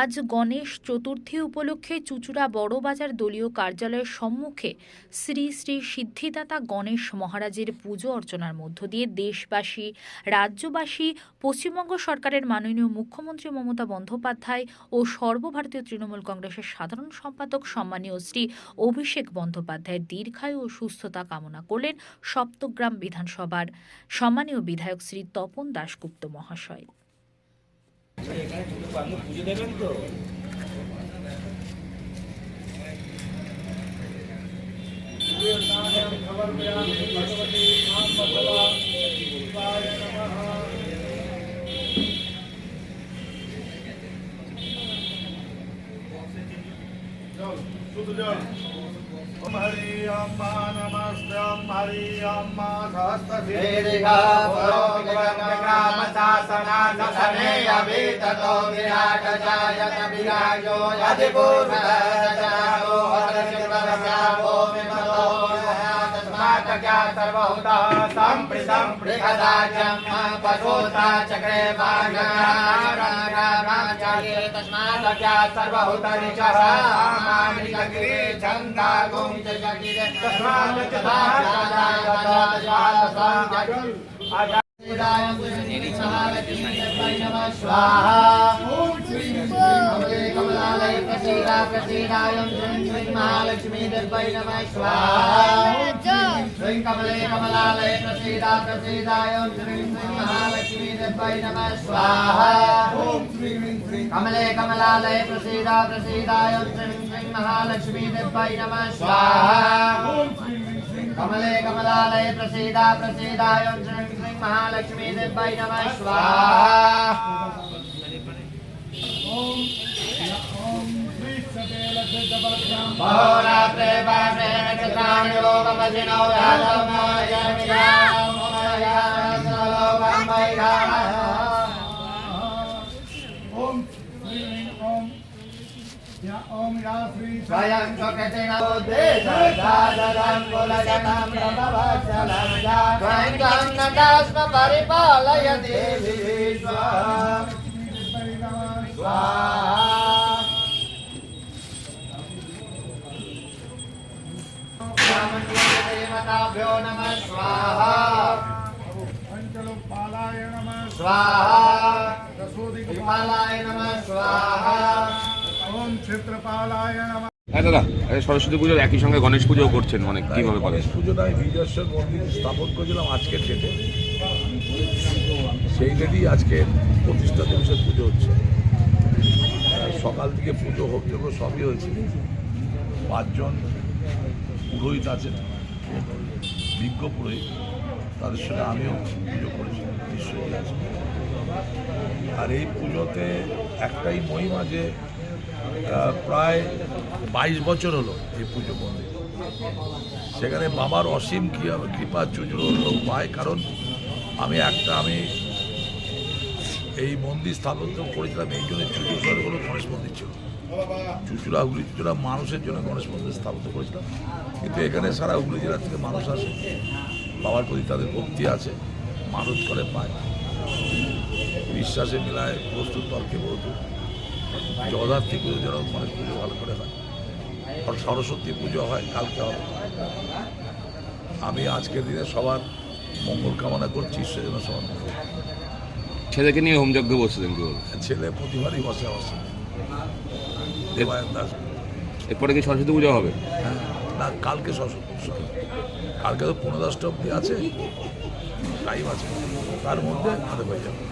আজ গণেশ চতুর্থী উপলক্ষে চুচুড়া বড়বাজার দলীয় কার্যালয়ের সম্মুখে শ্রী শ্রী সিদ্ধিদাতা গণেশ মহারাজের পুজো অর্চনার মধ্য দিয়ে দেশবাসী, রাজ্যবাসী, পশ্চিমবঙ্গ সরকারের মাননীয় মুখ্যমন্ত্রী মমতা বন্দ্যোপাধ্যায় ও সর্বভারতীয় তৃণমূল কংগ্রেসের সাধারণ সম্পাদক সম্মানীয় শ্রী অভিষেক বন্দ্যোপাধ্যায়ের দীর্ঘায়ু ও সুস্থতা কামনা করলেন সপ্তগ্রাম বিধানসভার সম্মানীয় বিধায়ক শ্রী তপন দাশগুপ্ত মহাশয়। আপনি পুজো দেবেন তো ओम हरि अम्मा नमस्ते ओम हरि अम्मा सहस्रशीर्षा ततो विराटजायत विराजो अधिपूर्वजायो हरशिवरस्यावो विमलो तस्मात्या सर्वहुतः सम्पृतं बृहदाजं पशोता चक्रे भागरामाचार्ये तस्मात्या सर्वहुतरिचः मामिकगिरे छन्दागुं च जगिरे तस्मात् च भागराजाय नमः स्वाहा श्री कमले कमलालय प्रसीदा प्रसीदाय श्री महालक्ष्मी देवाय नमः स्वाहा कमले कमलालय प्रसीदा प्रसीदाय श्री महालक्ष्मी देवाय नमः स्वाहा कमले कमलालय प्रसीदा प्रसीदाय श्री श्री महालक्ष्मी देवाय नमः स्वाहा Ora preva prema chakrani loka majino yadama yamina maya salova maya ओम श्री ओम या ओम या Shri Swayam chokatena bodhe sadadam kulajanam brahmavachalam ya Swayam nadasma कन्नटास्म परिपालय देवी देवताभ्यो नमः स्वाहा पञ्चलोपालाय नमः स्वाहा दशोदिपालाय नमः स्वाहा ओम क्षेत्रपालाय नमः। হ্যাঁ দাদা সরস্বতী পুজোর একই সঙ্গে গণেশ পুজোও করছেন মানে কীভাবে গণেশ পুজোটা আমি বিজয়েশ্বর মন্দির স্থাপন করেছিলাম আজকের ডেটে। সেই ডেটেই আজকে প্রতিষ্ঠা দিবসের পুজো হচ্ছে। সকাল থেকে পুজো হোক যেগুলো সবই হয়েছে। পাঁচজন পুরোহিত আছেন বিজ্ঞ পুরোহিত তাদের সঙ্গে আমিও পুজো করেছি আছে। আর এই পুজোতে একটাই মহিমা যে প্রায় বাইশ বছর হলো এই পুজো মন্দির। সেখানে বাবার অসীম কৃপা চুজুর লোক পায় কারণ আমি একটা, আমি এই মন্দির স্থাপন করেছিলাম, এই জন্য চুচুর ঘরগুলো গণেশ মন্দির ছিল চুচুড়া হুগলি চুচুড়া মানুষের জন্য গণেশ মন্দির স্থাপন করেছিলাম। কিন্তু এখানে সারা হুগলি জেলা থেকে মানুষ আসে, বাবার প্রতি তাদের ভক্তি আছে, মানুষ করে পায়। বিশ্বাসে মিলায় প্রস্তুত তর্কে বহু জগদ্ধাত্রী পুজো যেন গণেশ পুজো ভালো করে হয়। আর সরস্বতী পুজো হয় কালকে হবে। আমি আজকের দিনে সবার মঙ্গল কামনা করছি ঈশ্বর যেন সবার মঙ্গল ছেলেকে নিয়ে হোমযজ্ঞ বসছিলেন কি বলব? ছেলে প্রতিবারই বসে বসে। দেবায়ন দাস। এরপরে কি সরস্বতী পুজো হবে? হ্যাঁ না কালকে সরস্বতী কালকে তো পনেরো দশটা অব্দি আছে টাইম আছে। তার মধ্যে আমাদের হয়ে যাবে।